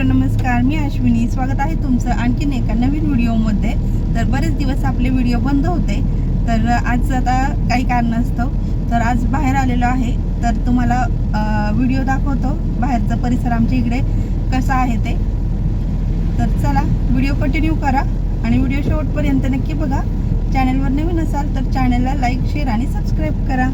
Hello नमस्कार. मी अश्विनी. स्वागत आहे तुमचं आणखीन एका नवीन व्हिडिओमध्ये. तर बरेच दिवस आपले व्हिडिओ बंद होते. तर आज आता काही कारणास्तव. तर आज बाहेर आलेलो आहे. तर तुम्हाला व्हिडिओ दाखवतो. बाहेरचा परिसर आमच्या इकडे कसा आहे ते. तर चला व्हिडिओ कंटिन्यू करा आणि व्हिडिओ शेवटपर्यंत नक्की बघा. चॅनलवर नवीन असाल तर चॅनलला लाईक शेअर आणि सबस्क्राईब करा.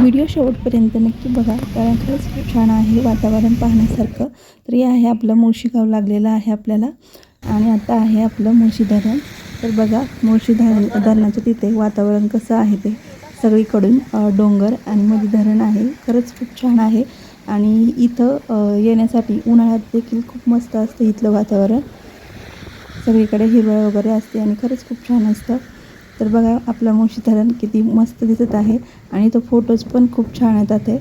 व्हिडिओ शेवटपर्यंत नक्की बघा कारण खरंच खूप छान आहे वातावरण पाहण्यासारखं. तर हे आहे आपलं मुळशीगाव लागलेलं आहे आपल्याला. आणि आता आहे आपलं मुळशी धरण. तर बघा मुळशी धरण धरणाचं तिथे वातावरण कसं आहे ते. सगळीकडून डोंगर आणि मध्ये धरण आहे. खरंच खूप छान आहे. आणि इथं येण्यासाठी उन्हाळ्यात देखील खूप मस्त असतं इथलं वातावरण. सगळीकडे हिरवळ वगैरे असते आणि खरंच खूप छान असतं. तर बघा आपलं मुशी धरण किती मस्त दिसत आहे आणि तो फोटोज पण खूप छान येतात आहे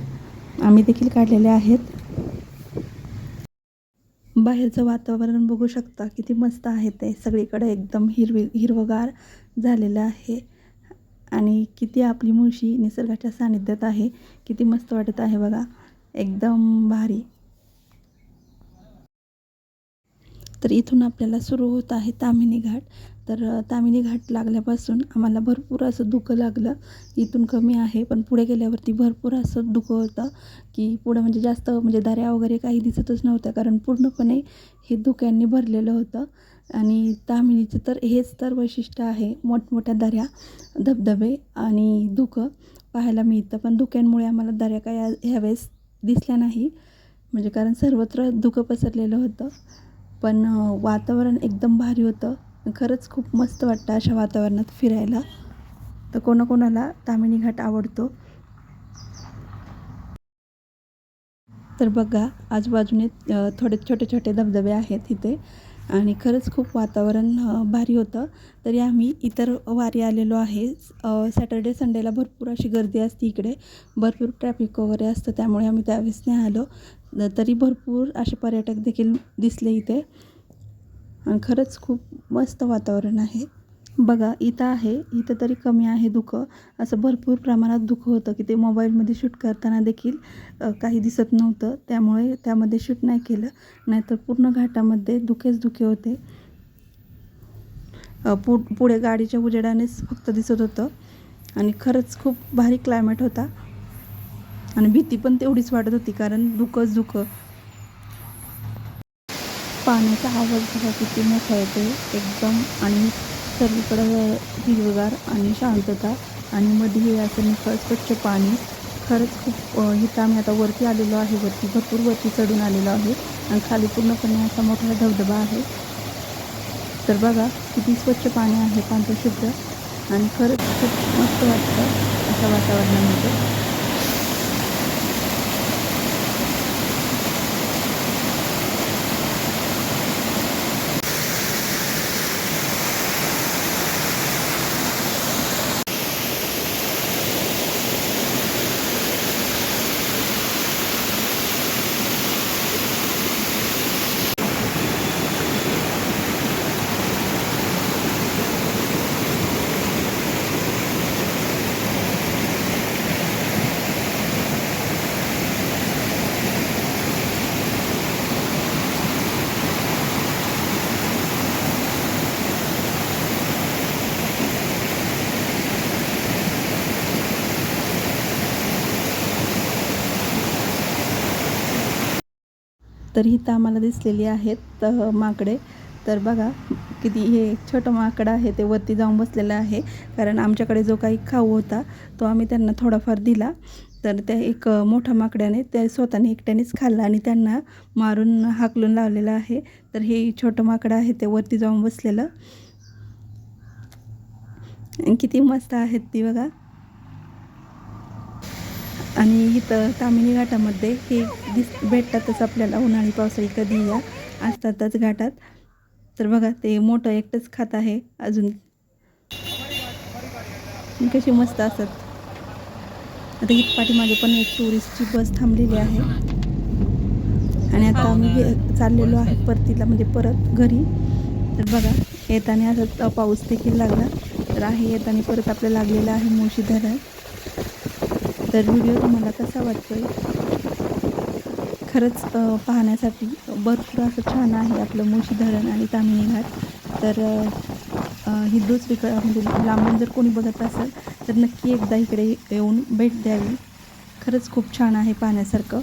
आम्ही देखील काढलेले आहेत. बाहेरचं वातावरण बघू शकता किती मस्त आहे ते. सगळीकडे एकदम हिरवी हिरवगार झालेलं आहे. आणि किती आपली मुळशी निसर्गाच्या सानिध्यात आहे. किती मस्त वाटत आहे बघा. एकदम भारी. तर इथून आपल्याला सुरू होत आहे तामिनी घाट. तर तामिनी घाट लागल्यापासून आम्हाला भरपूर असं धुकं लागलं. इथून कमी आहे पण पुढे गेल्यावरती भरपूर असं धुकं होतं की पुढं म्हणजे जास्त म्हणजे दऱ्या वगैरे काही दिसतच नव्हत्या कारण पूर्णपणे हे धुक्यांनी भरलेलं होतं. आणि तामिनीचं तर हेच तर वैशिष्ट्य आहे मोठमोठ्या दऱ्या धबधबे आणि धुकं पाहायला मिळतं. पण धुक्यांमुळे आम्हाला दऱ्या काय ह्यावेळेस दिसल्या नाही म्हणजे कारण सर्वत्र धुकं पसरलेलं होतं. पण वातावरण एकदम भारी होतं. खरंच खूप मस्त वाटतं अशा वातावरणात फिरायला. तर कोणाकोणाला तामिनी घाट आवडतो. तर बघा आजूबाजूने थोडे छोटे छोटे धबधबे आहेत इथे. आणि खरंच खूप वातावरण भारी होतं. तरी आम्ही इतर वारी आलेलो आहे. सॅटर्डे संडेला भरपूर अशी गर्दी असते इकडे. भरपूर ट्रॅफिक वगैरे असतं त्यामुळे आम्ही त्यावेळेस नाही आलो. तरी भरपूर असे पर्यटक देखील दिसले इथे. आणि खरंच खूप मस्त वातावरण आहे. बघा इथं आहे इथं तरी कमी आहे दुखं. असं भरपूर प्रमाणात दुखं होतं की ते मोबाईलमध्ये शूट करताना देखील काही दिसत नव्हतं. त्यामुळे त्यामध्ये शूट नाही केलं. नाहीतर पूर्ण घाटामध्ये दुखेच दुखे होते. पु पुढे गाडीच्या उजेडानेच फक्त दिसत होतं. आणि खरंच खूप भारी क्लायमेट होता. आणि भीती पण तेवढीच वाटत होती कारण दुखंच दुखं. पाण्याचा आवाज बघा किती मोठा येतो एकदम आणि सगळीकडं हिरवगार आणि शांतता आणि मध्ये हे असं निखळ स्वच्छ पाणी. खरंच खूप अ, इथं आम्ही आता वरती आलेलो आहे वरती भरपूर वरती चढून आलेलो आहे. आणि खाली पूर्णपणे असा मोठा धबधबा आहे. तर बघा किती स्वच्छ पाणी आहे पांढरं शुद्ध आणि खरंच खूप मस्त वाटतं अशा वातावरणामध्ये. तर इथं आम्हाला दिसलेली आहेत माकडे. तर बघा किती हे छोटं माकडं आहे ते वरती जाऊन बसलेलं आहे. कारण आमच्याकडे जो काही खाऊ होता तो आम्ही त्यांना थोडाफार दिला. तर त्या एक मोठ्या माकड्याने त्या स्वतःने एकट्यानेच खाल्ला आणि त्यांना मारून हाकलून लावलेलं आहे. तर हे छोटं माकडं आहे ते वरती जाऊन बसलेलं. किती मस्त आहेत ती बघा. आणि इथं तामिनी घाटामध्ये हे दिस भेटतातच आपल्याला उन्हाळी पावसाळी कधी या असतातच घाटात. तर बघा ते मोठं एकटंच खात आहे अजून. कशी मस्त असतात. आता इथ पाठीमागे पण एक टुरिस्टची बस थांबलेली आहे. आणि आता आम्ही चाललेलो आहे परतीला म्हणजे परत घरी. तर बघा येताना असं पाऊस देखील लागला. तर आहे येताना परत आपल्याला लागलेलं आहे मुळशी धरण. तर व्हिडिओ तुम्हाला कसा वाटतोय? खरंच पाहण्यासाठी भरपूर असं छान आहे आपलं मुशी धरण आणि तामिनी घाट तर ही दुसरीकडं म्हणजे लांबून जर कोणी बघत असेल तर नक्की एकदा इकडे येऊन भेट द्यावी. खरंच खूप छान आहे पाहण्यासारखं.